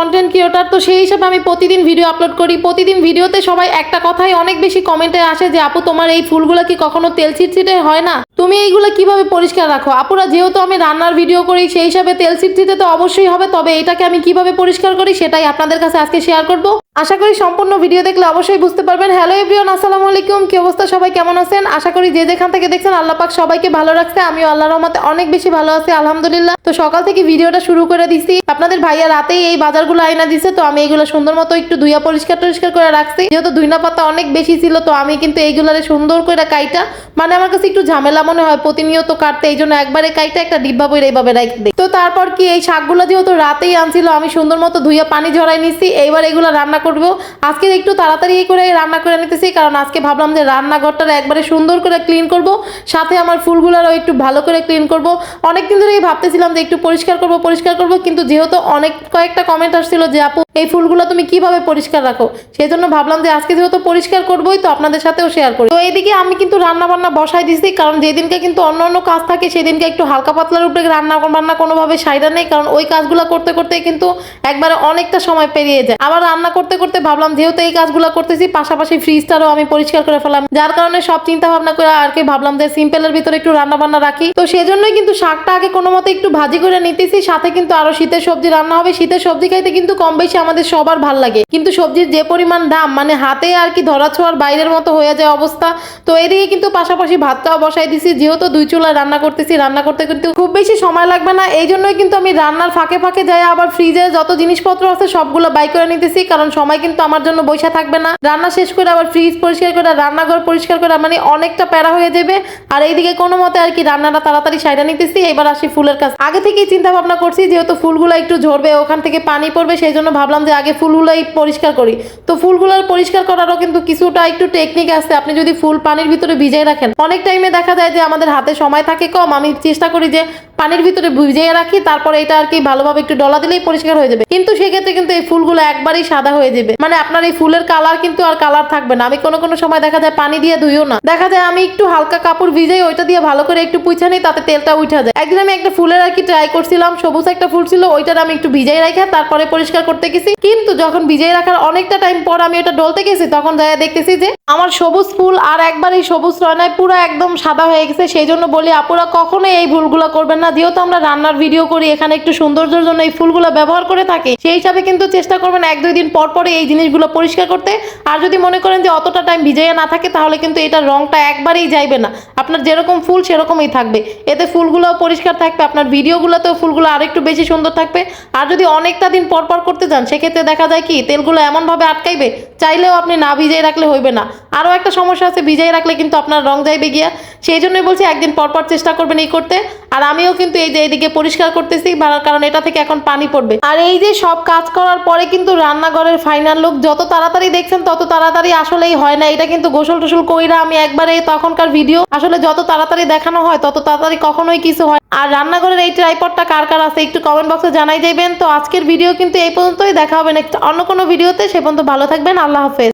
Content creator তো সেই হিসাবে আমি প্রতিদিন ভিডিও আপলোড করি। প্রতিদিন ভিডিওতে সবাই একটা কথাই অনেক বেশি কমেন্টে আসে যে, আপু, তোমার এই ফুলগুলো কি কখনো তেল ছিটছিটে হয় না? তুমি এইগুলো কীভাবে পরিষ্কার রাখো? আপুরা যেহেতু আমি রান্নার ভিডিও করি, সেই হিসাবে তেল ছিটছিটে তো অবশ্যই হবে। তবে এটাকে আমি কীভাবে পরিষ্কার করি, সেটাই আপনাদের কাছে আজকে শেয়ার করব। আশা করি সম্পূর্ণ ভিডিও দেখলে অবশ্যই বুঝতে পারবেন। হ্যালো এভরিওয়ান আসসালামু আলাইকুম। কি অবস্থা? সবাই কেমন আছেন? আশা করি যে যেখান থেকে দেখছেন, আল্লাহ পাক সবাইকে ভালো রাখছে। আমিও আল্লাহর রহমতে অনেক বেশি ভালো আছি, আলহামদুলিল্লাহ। তো সকাল থেকে ভিডিওটা শুরু করে দিছি। আপনাদের ভাইয়া রাতেই এই বাজারগুলো আইনা দিছে, তো আমি এইগুলো সুন্দর মতো একটু ধুইয়া পরিষ্কার টরিষ্কার করে রাখছি। যেহেতু ধুইনা পাতা অনেক বেশি ছিল, তো আমি কিন্তু এইগুলারে সুন্দর করে কাইটা মানে আমার কাছে একটু ঝামেলা মনে হয়, প্রতিনিয়ত কাটতে এই জন্য একবারে কাইটা একটা ডিব্বা বইরে এইভাবে রেখে দিই। তো তারপর কি এই শাকগুলো যেহেতু রাতেই আনছিল, আমি সুন্দর মতো ধুইয়া পানি ঝরাই নিছি। এইবার এগুলো রান্না করব। আজকে একটু তাড়াতাড়ি করে রান্না করে নিতেছি, কারণ আজকে ভাবলাম যে রান্নাঘরটা একবারে সুন্দর করে ক্লিন করব, সাথে আমার ফুলগুলোরও একটু ভালো করে ক্লিন করব। অনেক দিন ধরেই ভাবতেছিলাম যে একটু পরিষ্কার করব পরিষ্কার করব, কিন্তু যেহেতু অনেক কয়েকটা কমেন্ট আসছিল যে, আপু এই ফুলগুলো তুমি কীভাবে পরিষ্কার রাখো? সেই জন্য ভাবলাম যে আজকে যেহেতু পরিষ্কার করবোই, তো আপনাদের সাথেও শেয়ার করি। তো এইদিকে আমি কিন্তু রান্না বান্না বসাই দিছি, কারণ যেদিনকে কিন্তু অন্য অন্য কাজ থাকে, সেদিনকে একটু হালকা পাতলার উপরে রান্না বান্না কোনোভাবে সাইডা নেই, কারণ ওই কাজগুলো করতে করতে কিন্তু একবারে অনেকটা সময় পেরিয়ে যায়। আবার রান্না করতে করতে ভাবলাম, যেহেতু এই কাজগুলো করতেছি, পাশাপাশি ফ্রিজটারও আমি পরিষ্কার করে ফেলাম। যার কারণে সব চিন্তা ভাবনা করে আর কি ভাবলাম যে সিম্পলের ভিতরে একটু রান্না বান্না রাখি। তো সেজন্যই কিন্তু শাকটা আগে কোনো মতে একটু ভাজি করে নিতেছি, সাথে কিন্তু আরও শীতের সবজি রান্না হবে। শীতের সবজি খাইতে কিন্তু কম বেশি আমাদের সবার ভালো লাগে। কিন্তু সবজির যে পরিমাণ দাম মানে হাতে আর কি ধরা ছোঁয়ার বাইরের মতো হয়ে যায় অবস্থা। তো এদিকে কিন্তু পাশাপাশি ভাতটাও বসাই দিছি। যেহেতু দুই চুলায় রান্না করতেছি, রান্না করতে কিন্তু খুব বেশি সময় লাগবে না। এই জন্যই কিন্তু আমি রান্নার ফাঁকে ফাঁকে যাই, আবার ফ্রিজে যত জিনিসপত্র আছে সবগুলো বাই করে নিতেছি। কারণ সময় কিন্তু আমার জন্য বৈশা থাকবে না। রান্না শেষ করে আবার ফ্রিজ পরিষ্কার করে, রান্নাঘর পরিষ্কার করে মানে অনেকটা প্যারা হয়ে যাবে। আর এইদিকে কোনো মতে আর কি রান্নাটা তাড়াতাড়ি সাইডা নিতেছি। এবার আসি ফুলের কাছে আগে থেকেই চিন্তা ভাবনা করছি, যেহেতু ফুলগুলো একটু ঝরবে, ওখান থেকে পানি পড়বে, সেই জন্য ভাবলাম যে আগে ফুলগুলোই পরিষ্কার করি। তো ফুলগুলোর পরিষ্কার করারও কিন্তু কিছুটা একটু টেকনিক আছে। আপনি যদি ফুল পানির ভিতরে ভিজিয়ে রাখেন, অনেক টাইমে দেখা যায় যে আমাদের হাতে সময় থাকে কম। আমি চেষ্টা করি যে পানির ভিতরে ভিজিয়ে রাখি, তারপরে এটা আর কি ভালোভাবে একটু ডলা দিলেই পরিষ্কার হয়ে যাবে। কিন্তু সেক্ষেত্রে কিন্তু এই ফুলগুলো একবারই সাদা হয়ে যাবে। মানে আপনার এই ফুলের কালার কিন্তু আর কালার থাকবে না। আমি কোনো কোনো সময় দেখা যায় পানি দিয়ে ধুইও না। দেখা যায় আমি একটু হালকা কাপড় ভিজাই ওইটা দিয়ে ভালো করে একটু পুইছা নিই, তাতে তেলটা উঠা যায়। একদিন আমি একটা ফুলের আর কি ট্রাই করছিলাম, সবুজ একটা ফুল ছিল, ওইটার আমি একটু ভিজাই রাখা তারপরে পরিষ্কার করতে গেছি কিন্তু যখন ভিজাই রাখার অনেকটা টাইম পর আমি ওটা ডলতে গেছি, তখন যাই দেখতেছি যে আমার সবুজ ফুল আর একবার এই সবুজ রয়নায় পুরো একদম সাদা হয়ে গেছে। সেই জন্য বলি, আপুরা কখনোই এই ভুলগুলো করবেন না। যেহেতু আমরা রান্নার ভিডিও করি, এখানে একটু সৌন্দর্যের জন্য এই ফুলগুলো ব্যবহার করে থাকি, সেই হিসাবে কিন্তু চেষ্টা করবেন এক দুই দিন পর পরে এই জিনিসগুলো পরিষ্কার করতে। আর যদি মনে করেন যে অতটা টাইম ভিজাইয়া না থাকে, তাহলে কিন্তু এটার রংটা একবারেই যাইবে না। আপনার যেরকম ফুল, সেরকমই থাকবে। এতে ফুলগুলো পরিষ্কার থাকবে, আপনার ভিডিওগুলোতেও ফুলগুলো আরেকটু বেশি সুন্দর থাকবে। আর যদি অনেকটা দিন পর পর করতে যান সেক্ষেত্রে দেখা যায় কি, তেলগুলো এমনভাবে আটকাইবে, চাইলেও আপনি না ভিজাই রাখলে হইবে না। আরও একটা সমস্যা আছে, ভিজাই রাখলে কিন্তু আপনার রং যাইবে গিয়া। সেই জন্যই বলছি, একদিন পর পর চেষ্টা করবেন এই করতে। আর আমিও কিন্তু এই যে এইদিকে পরিষ্কার করতেছি কারণ এটা থেকে এখন পানি পড়বে। আর এই যে সব কাজ করার পরে কিন্তু রান্নাঘরের ফাইনাল লুক যত তাড়াতাড়ি দেখছেন, তত তাড়াতাড়ি আসলেই হয় না। এটা কিন্তু গোসল টোসল কইরা আমি একবারে তখনকার ভিডিও আসলে যত তাড়াতাড়ি দেখানো হয়, তত তাড়াতাড়ি কখনোই কিছু হয় আর রান্নাঘরের এই ট্রাইপডটা কার কার আছে একটু কমেন্ট বক্সে জানাই যাবেন। তো আজকের ভিডিও কিন্তু এই পর্যন্তই। দেখা হবে নেক্সট অন্য কোনো ভিডিওতে সে পর্যন্ত ভালো থাকবেন। আল্লাহ হাফেজ।